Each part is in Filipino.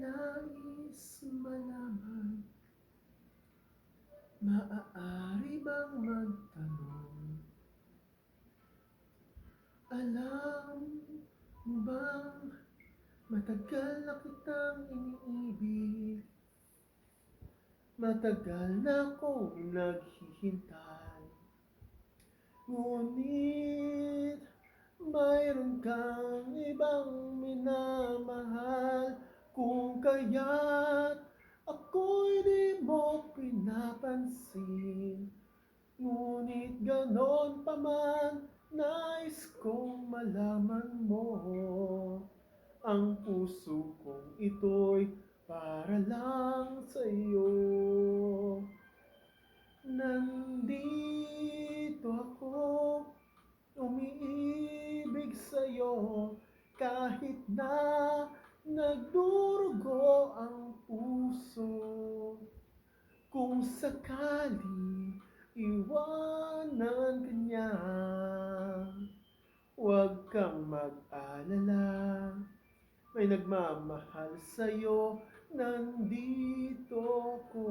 nais malaman Maaari bang magtanong? Alam mo bang Matagal na kitang iniibig? Matagal na akong naghihintay. Ngunit mayroon kang kaya't ako'y di mo pinapansin. Ngunit ganon pa man Nais kong malaman mo. Ang puso kong ito'y para lang sa'yo. Nandito ako Umiibig sa'yo Kahit na nagdurugo ang puso. Kung sakali iwanan ka niya Huwag kang mag-alala. May nagmamahal sa'yo Nandito ko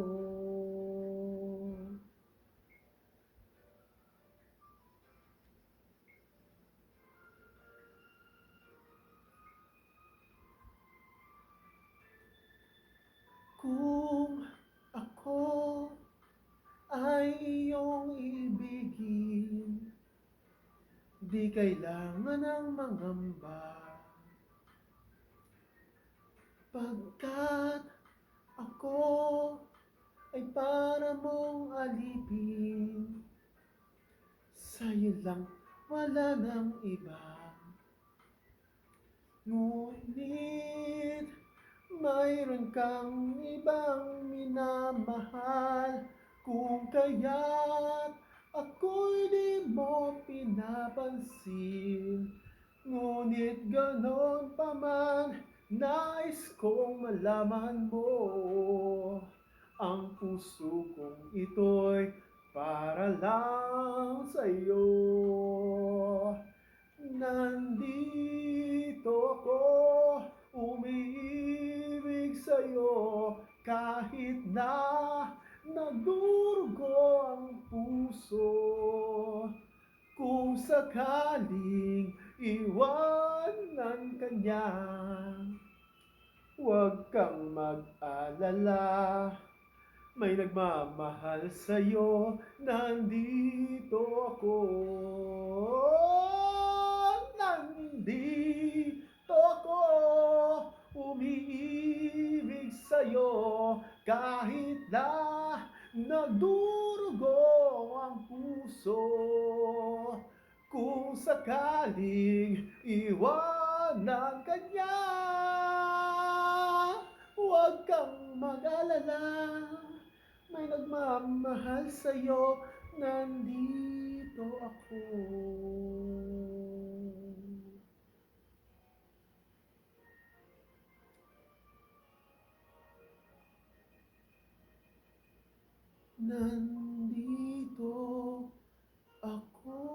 ay iyong ibigin. Di kailangan ng mangamba. Pagkat ako ay para mong alipin Sa'yo lang wala nang iba. Ngunit mayroon kang ibang minamahal Kung kaya't ako'y di mo pinapansin Ngunit ganon pa man Nais kong malaman mo. Ang puso kong ito'y para lang sa'yo. Nandito ako puso Kung sakaling iwanan ka niya Huwag kang mag-alala May nagmamahal sa'yo Nandito ako. Nandito ako Umiibig sa'yo Kahit na nagdurugo ang puso kung sakaling iwanan ka niya. Huwag kang mag-alala, may nagmamahal sa'yo, nandito ako. Nandito Uncle.